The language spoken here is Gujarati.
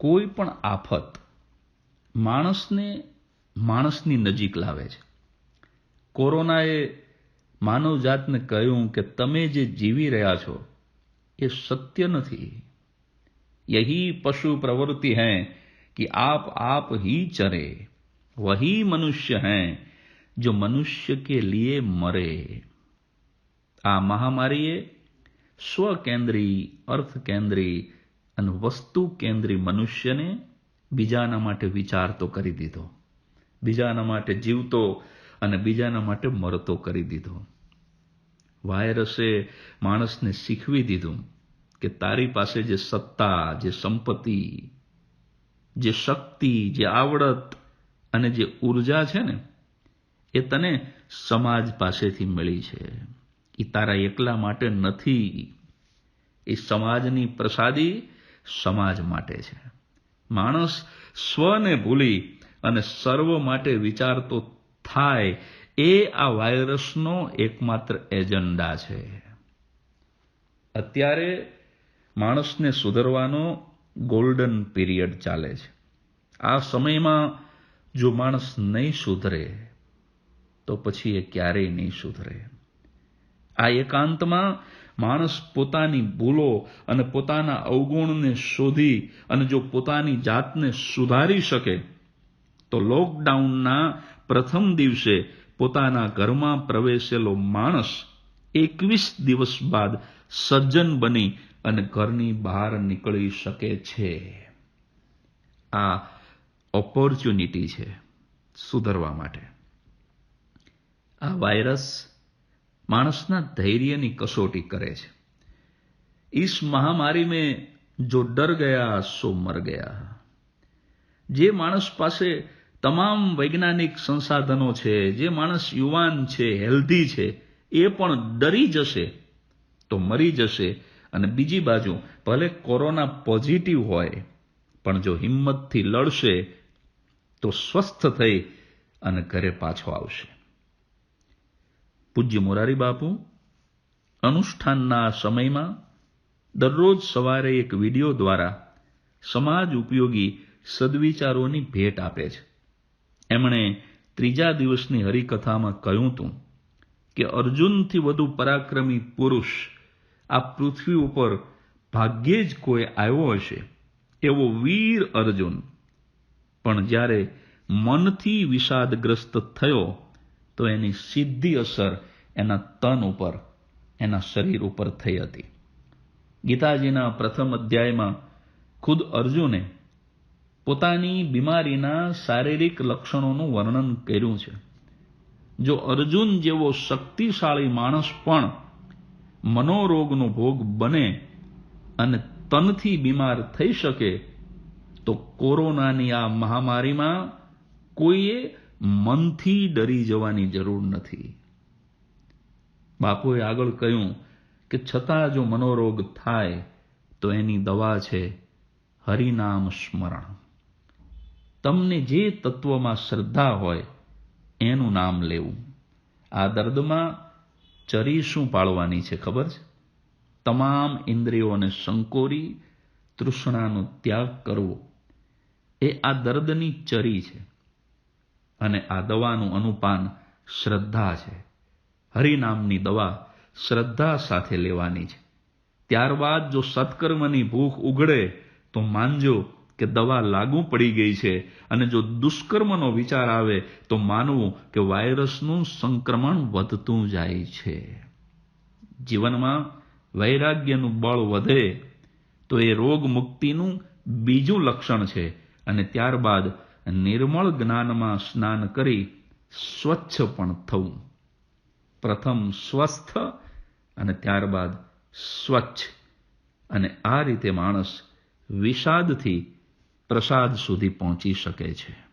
કોઈ પણ આફત માણસને માણસની નજીક લાવે છે કોરોનાએ માનવજાતને કહ્યું કે તમે જે જીવી રહ્યા છો એ સત્ય નથી યહી પશુ પ્રવૃત્તિ હૈ कि आप आप ही चरे वही मनुष्य हैं जो मनुष्य के लिए मरे આ મહામારીએ સ્વકેન્દ્રી અર્થકેન્દ્રી અને વસ્તુ કેન્દ્રી મનુષ્યને બીજાના માટે વિચારતો કરી દીધો. બીજાના માટે જીવતો અને બીજાના માટે મરતો કરી દીધો. વાયરસે માણસને શીખવી દીધું કે તારી પાસે જે સત્તા, જે સંપત્તિ, જે શક્તિ, જે આવડત અને જે ઊર્જા છે ને, એ તને સમાજ પાસેથી મળી છે. એ તારા એકલા માટે નથી. એ સમાજની પ્રસાદી સમાજ માટે છે. માણસ સ્વને ભૂલી અને સર્વ માટે વિચારતો થાય એ આ વાયરસનો એકમાત્ર એજન્ડા છે. અત્યારે માણસને સુધરવાનો ગોલ્ડન પીરિયડ ચાલે છે. આ સમયમાં જો માણસ નહીં સુધરે, તો પછી એ ક્યારેય નહીં સુધરે. આ એકાંતમાં માણસ પોતાની ભૂલો અને પોતાના અવગુણને શોધી અને જો પોતાની જાતને સુધારી શકે, તો લોકડાઉનના પ્રથમ દિવસે પોતાના ઘરમાં પ્રવેશેલો માણસ એકવીસ દિવસ બાદ સજ્જન બની અને ઘરની બહાર નીકળી શકે છે. આ ઓપોર્ચ્યુનિટી છે, સુધરવા માટે. આ વાયરસ માણસના ધૈર્યની કસોટી કરે છે इस महामारी में जो डर गया सो मर गया જે માણસ પાસે તમામ વૈજ્ઞાનિક સંસાધનો છે જે માણસ યુવાન છે હેલ્ધી છે એ પણ ડરી જશે તો મરી જશે અને બીજી બાજુ ભલે કોરોના પોઝિટિવ હોય પણ જો હિંમતથી લડશે તો સ્વસ્થ થઈ અને ઘરે પાછો આવશે પૂજ્ય મોરારી બાપુ, અનુષ્ઠાનના સમયમાં દરરોજ સવારે એક વિડિયો દ્વારા સમાજ ઉપયોગી સદવિચારોની ભેટ આપે છે. એમણે ત્રીજા દિવસની હરિકથામાં કહ્યું હતું કે અર્જુનથી વધુ પરાક્રમી પુરુષ આ પૃથ્વી ઉપર ભાગ્યે જ કોઈ આવ્યો હશે, એવો વીર અર્જુન. પણ જ્યારે મનથી વિષાદગ્રસ્ત થયો તો એની સીધી અસર એના તન ઉપર, એના શરીર ઉપર થઈ હતી. ગીતાજીના પ્રથમ અધ્યાયમાં ખુદ અર્જુને પોતાની બીમારીના શારીરિક લક્ષણોનું વર્ણન કર્યું છે. જો અર્જુન જેવો શક્તિશાળી માણસ પણ મનોરોગનો ભોગ બને અને તનથી બીમાર થઈ શકે, તો કોરોનાની આ મહામારીમાં કોઈએ મનથી ડરી જવાની જરૂર નથી. બાપુએ આગળ કહ્યું કે છતાં જો મનોરોગ થાય તો એની દવા છે હરિનામ સ્મરણ. તમને જે તત્વમાં શ્રદ્ધા હોય એનું નામ લેવું. આ દર્દમાં ચરી શું પાળવાની છે ખબર છે? તમામ ઇન્દ્રિયોને સંકોરી તૃષ્ણાનો ત્યાગ કરવો. એ આ દર્દની ચરી છે. અને આ દવાનું અનુપાન શ્રદ્ધા છે. હરિનામની દવા શ્રદ્ધા સાથે લેવાની છે. ત્યારબાદ જો સત્કર્મની ભૂખ ઉઘડે તો માનજો કે દવા લાગુ પડી ગઈ છે અને જો દુષ્કર્મનો વિચાર આવે, તો માનવું કે વાયરસનું સંક્રમણ વધતું જાય છે. જીવનમાં વૈરાગ્યનું બળ વધે, તો એ રોગ મુક્તિનું બીજું લક્ષણ છે અને ત્યારબાદ નિર્મળ જ્ઞાનમાં સ્નાન કરી સ્વચ્છ પણ થવું પ્રથમ સ્વસ્થ અને ત્યારબાદ સ્વચ્છ. અને આ રીતે માણસ વિષાદથી પ્રસાદ સુધી પહોંચી શકે છે.